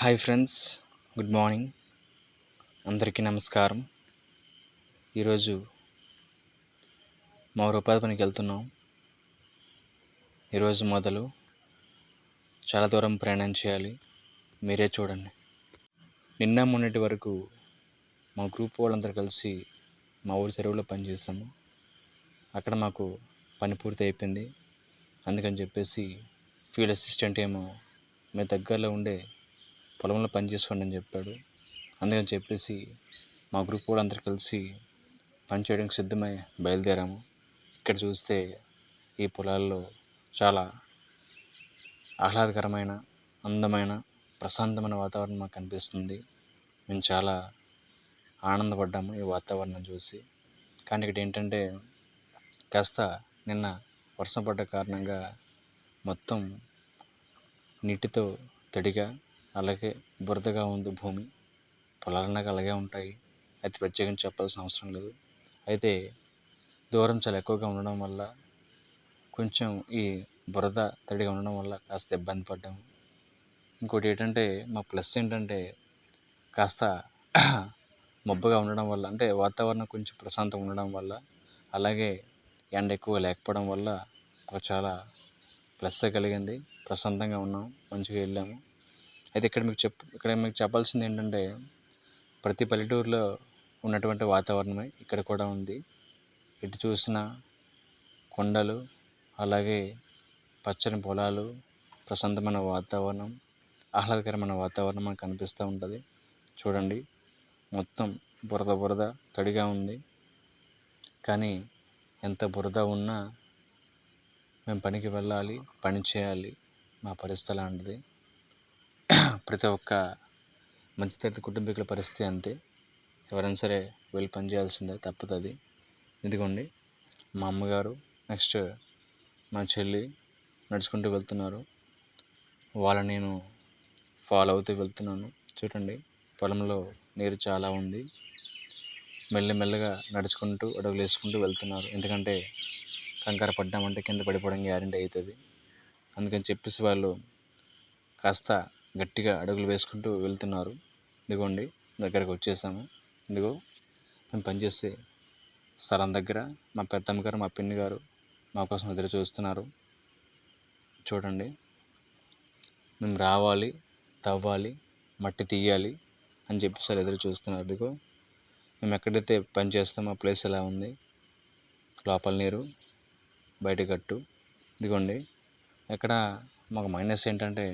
Hi friends good morning. అందరికీ నమస్కారం. ఈరోజు మా ఉపాధి పనికి వెళ్తున్నాం. ఈరోజు మొదలు చాలా దూరం ప్రయాణం చేయాలి. మీరే చూడండి. నిన్న మొన్నటి వరకు మా గ్రూప్ వాళ్ళందరూ కలిసి మా ఊరి చెరువులో పనిచేసాము అక్కడ మాకు పని పూర్తి అయిపోయింది. అందుకని చెప్పేసి ఫీల్డ్ అసిస్టెంట్ ఏమో మీ దగ్గరలో ఉండే పొలంలో పని చేసుకోండి అని చెప్పాడు. అందుకని చెప్పేసి మా గ్రూప్ కూడా అందరు కలిసి పని చేయడానికి సిద్ధమై బయలుదేరాము. ఇక్కడ చూస్తే ఈ పొలాల్లో చాలా ఆహ్లాదకరమైన అందమైన ప్రశాంతమైన వాతావరణం మాకు కనిపిస్తుంది. మేము చాలా ఆనందపడ్డాము ఈ వాతావరణం చూసి. కానీ ఇక్కడ ఏంటంటే కాస్త నిన్న వర్షం పడ్డ కారణంగా మొత్తం నీటితో తడిగా అలాగే బురదగా ఉంది భూమి. పొలాలన్నాక అలాగే ఉంటాయి. అయితే ప్రత్యేకించి చెప్పాల్సిన అవసరం లేదు. అయితే దూరం చాలా ఎక్కువగా ఉండడం వల్ల కొంచెం ఈ బురద తడిగా ఉండడం వల్ల కాస్త ఇబ్బంది పడ్డాము. ఇంకోటి ఏంటంటే మా ప్లస్ ఏంటంటే కాస్త మబ్బుగా ఉండడం వల్ల అంటే వాతావరణం కొంచెం ప్రశాంతంగా ఉండడం వల్ల అలాగే ఎండ ఎక్కువ లేకపోవడం వల్ల ఒక చాలా ప్లస్ కలిగింది. ప్రశాంతంగా ఉన్నాం. మంచిగా వెళ్ళాము. అయితే ఇక్కడ మీకు చెప్ ఇక్కడ మీకు చెప్పాల్సింది ఏంటంటే ప్రతి పల్లెటూరులో ఉన్నటువంటి వాతావరణమే ఇక్కడ కూడా ఉంది. ఎటు చూసినా కొండలు అలాగే పచ్చని పొలాలు ప్రశాంతమైన వాతావరణం ఆహ్లాదకరమైన వాతావరణం మనకు కనిపిస్తూ ఉంటుంది. చూడండి మొత్తం బురద బురద తడిగా ఉంది. కానీ ఎంత బురద ఉన్నా మేము పనికి వెళ్ళాలి పని చేయాలి మా పరిస్థితి అలాంటిది. ప్రతి ఒక్క మధ్యతరగతి కుటుంబీకుల పరిస్థితి అంతే. ఎవరైనా సరే వెళ్ళి పని చేయాల్సిందే తప్పదు ఇదిగోండి మా అమ్మగారు నెక్స్ట్ మా చెల్లి నడుచుకుంటూ వెళ్తున్నారు. వాళ్ళ నేను ఫాలో అవుతూ వెళ్తున్నాను. చూడండి పొలంలో నీరు చాలా ఉంది. మెల్లమెల్లగా నడుచుకుంటూ అడుగులు వేసుకుంటూ వెళ్తున్నారు. ఎందుకంటే కంకర పడ్డామంటే కింద పడిపోవడం గ్యారెంటీ అవుతుంది. అందుకని చెప్పేసి వాళ్ళు కాస్త గట్టిగా అడుగులు వేసుకుంటూ వెళ్తున్నారు. ఇదిగోండి దగ్గరకు వచ్చేసాము. ఇదిగో మేము పనిచేసే స్థలం దగ్గర మా పెద్దమ్మ గారు మా పిన్ని గారు మా కోసం ఎదురు చూస్తున్నారు. చూడండి మేము రావాలి తవ్వాలి మట్టి తీయాలి అని చెప్పేసి వాళ్ళు ఎదురు చూస్తున్నారు. ఇదిగో మేము ఎక్కడైతే పని చేస్తామో ఆ ప్లేస్ ఎలా ఉంది? లోపల నీరు బయట గట్టు. ఇదిగోండి ఇక్కడ మాకు మైనస్ ఏంటంటే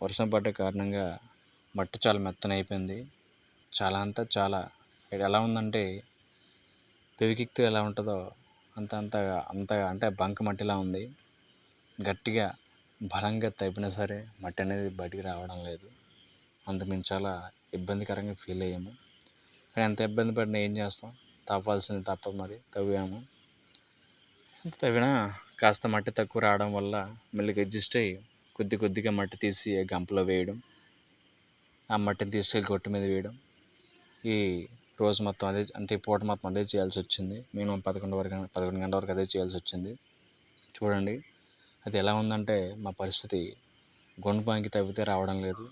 వర్షం పడ్డ కారణంగా మట్టి చాలా మెత్తన అయిపోయింది. చాలా అంతా చాలా. ఇక్కడ ఎలా ఉందంటే పెవికిక్తూ ఎలా ఉంటుందో అంత అంతగా అంతగా అంటే బంక మట్టిలా ఉంది. గట్టిగా బలంగా తప్పినా సరే మట్టి అనేది బయటికి రావడం లేదు. అంత మేము చాలా ఇబ్బందికరంగా ఫీల్ అయ్యాము. కానీ ఎంత ఇబ్బంది పడినా ఏం చేస్తాం? తవ్వాల్సింది తప్ప మరి తవ్వాము. తవ్వినా కాస్త మట్టి తక్కువ రావడం వల్ల మళ్ళీ అడ్జస్ట్ అయ్యి కొద్ది కొద్దిగా మట్టి తీసి గంపలో వేయడం ఆ మట్టిని తీసుకెళ్ళి గొట్టు మీద వేయడం. ఈ రోజు మొత్తం అదే అంటే ఈ పూట మొత్తం అదే చేయాల్సి వచ్చింది. మినిమం పదకొండు వరకు పదకొండు గంటల వరకు అదే చేయాల్సి వచ్చింది. చూడండి అది ఎలా ఉందంటే మా పరిస్థితి. గుండు పాంకి తవ్వితే రావడం లేదు.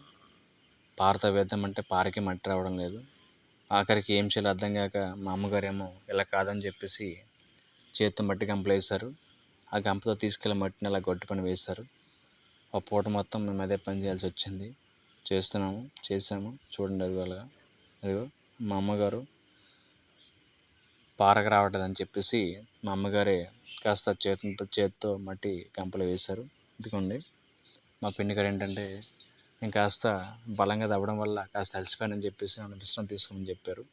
పార తవ్వేద్దామంటే పారకి మట్టి రావడం లేదు. ఆఖరికి ఏం చేయాలో అర్థం కాక మా అమ్మగారేమో ఇలా కాదని చెప్పేసి చేతితో మట్టి గంపలు వేశారు. ఆ గంపతో తీసుకెళ్ళి మట్టిని అలా గొడ్డు పని వేశారు. ఆ పూట మొత్తం మేము అదే పని చేయాల్సి వచ్చింది. చేస్తున్నాము చేసాము చూడండి అది అలాగా అదిగో మా అమ్మగారు పారకు రావట్లేదని చెప్పేసి మా అమ్మగారే కాస్త చేతితో చేతితో మట్టి కంపలు వేశారు. ఇదిగోండి మా పిన్ని గారు ఏంటంటే నేను కాస్త బలంగా తవ్వడం వల్ల కాస్త అలసిపోయానని చెప్పేసి నన్ను విశ్రాంతి తీసుకోమని చెప్పారు.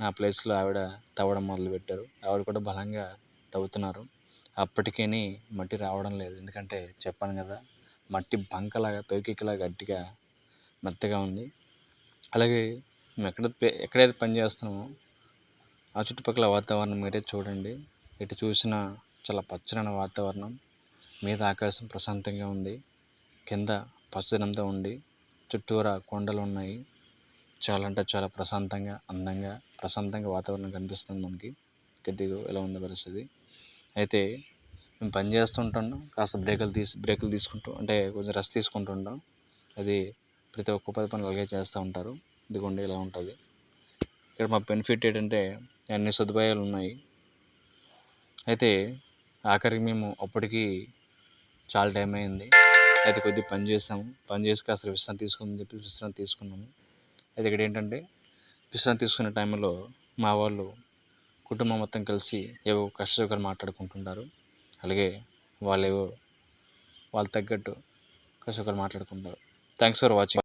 నా ప్లేస్లో ఆవిడ తవ్వడం మొదలుపెట్టారు. ఆవిడ కూడా బలంగా తవ్వుతున్నారు. అప్పటికీ మట్టి రావడం లేదు. ఎందుకంటే చెప్పాను కదా మట్టి బంకలాగా పేకికలా గట్టిగా మెత్తగా ఉంది. అలాగే మేము ఎక్కడ ఎక్కడైతే పని చేస్తున్నామో ఆ చుట్టుపక్కల వాతావరణం మీరే చూడండి. ఎటు చూసినా చాలా పచ్చనైన వాతావరణం. మీద ఆకాశం ప్రశాంతంగా ఉంది. కింద పచ్చదనంతో ఉండి చుట్టూరా కొండలు ఉన్నాయి. చాలా అంటే చాలా ప్రశాంతంగా అందంగా ప్రశాంతంగా వాతావరణం కనిపిస్తుంది మనకి. కొద్దిగా ఎలా ఉంది పరిస్థితి? అయితే మేము పని చేస్తుంటాం కాస్త బ్రేకులు తీసి బ్రేకులు తీసుకుంటూ అంటే కొంచెం రెస్ట్ తీసుకుంటుంటాం అది ప్రతి ఒక్క పది పనులు అలాగే చేస్తూ ఉంటారు. ఇదిగోండి ఇలా ఉంటుంది. ఇక్కడ మా బెనిఫిట్ ఏంటంటే అన్ని సదుపాయాలు ఉన్నాయి. అయితే ఆఖరికి మేము అప్పటికి చాలా టైం అయింది. అయితే కొద్దిగా పని చేసాము. పని చేసి కాస్త విశ్రాంతి తీసుకుందని చెప్పి విశ్రాంతి తీసుకున్నాము. అయితే ఇక్కడ ఏంటంటే విశ్రాంతి తీసుకునే టైంలో మా వాళ్ళు కుటుంబం మొత్తం కలిసి ఏవో కష్టసుఖాలు మాట్లాడుకుంటుంటారు. అలాగే వాళ్ళు వాళ్ళకి తగ్గట్టు ఒకరు మాట్లాడుకుంటారు థ్యాంక్స్ ఫర్ వాచింగ్